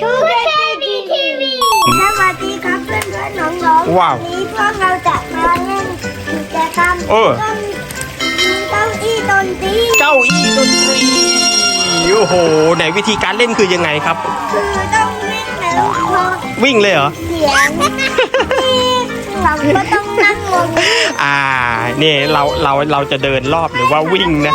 ทูเกตีทีวีสวัสดีครับเพื่อนเพื่อนน้องๆว้าวนี้พวกเราจะมาเล่นกิจกรรมเออเก้าอี้ดนตรีเก้าอี้ดนตรีโอ้โหไหนวิธีการเล่นคือยังไงครับ คือต้องวิ่งแล้วพอวิ่งเลยเหรอ เสียงที่เราก็ต้องนั่งลงอ่า นี่เราเราเราจะเดินรอบหรือว่าวิ่งนะ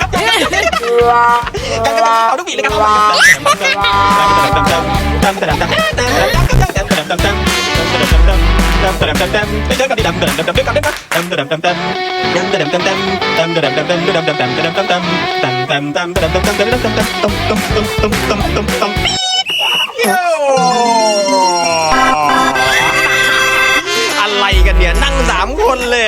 กันกันเอาลูกีเลยกาอะไรกันเนี่ยนั่งสามคนเลย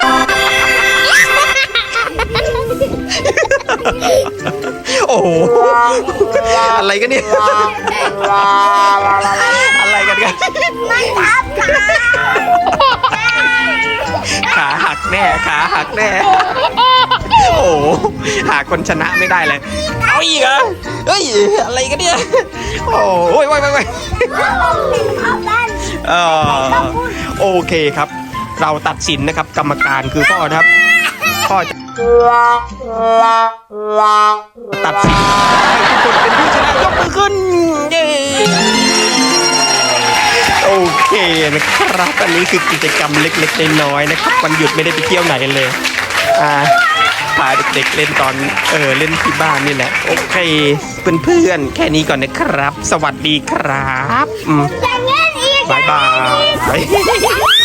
อะไรกันเนี่ย อะไรกันกันมันทับขาขาหักแน่ขาหักแน่ โอ้โหหาคนชนะไม่ได้เลย เอาอีกเหรอเฮ้ย อะไรกันเนี่ย โอ้โหโอ้ยโอ้ยโอ้ยโอ้ยทับด้านเออโอเคครับ เราตัดสินนะครับ กรรมการคือพ่อนะครับ พ่อจะตัดสิน นเย้โอเคนะครับ อันนี้คือกิจกรรมเล็กๆน้อยๆนะครับวันหยุดไม่ได้ไปเที่ยวไหนเลย อ่าพาเด็กๆเล่นตอนเออเล่นที่บ้านนี่แหละ โอเคเพื่อนๆแค่นี้ก่อนนะครับ สวัสดีครับอืมอย่างเงี้ยอีกบายบาย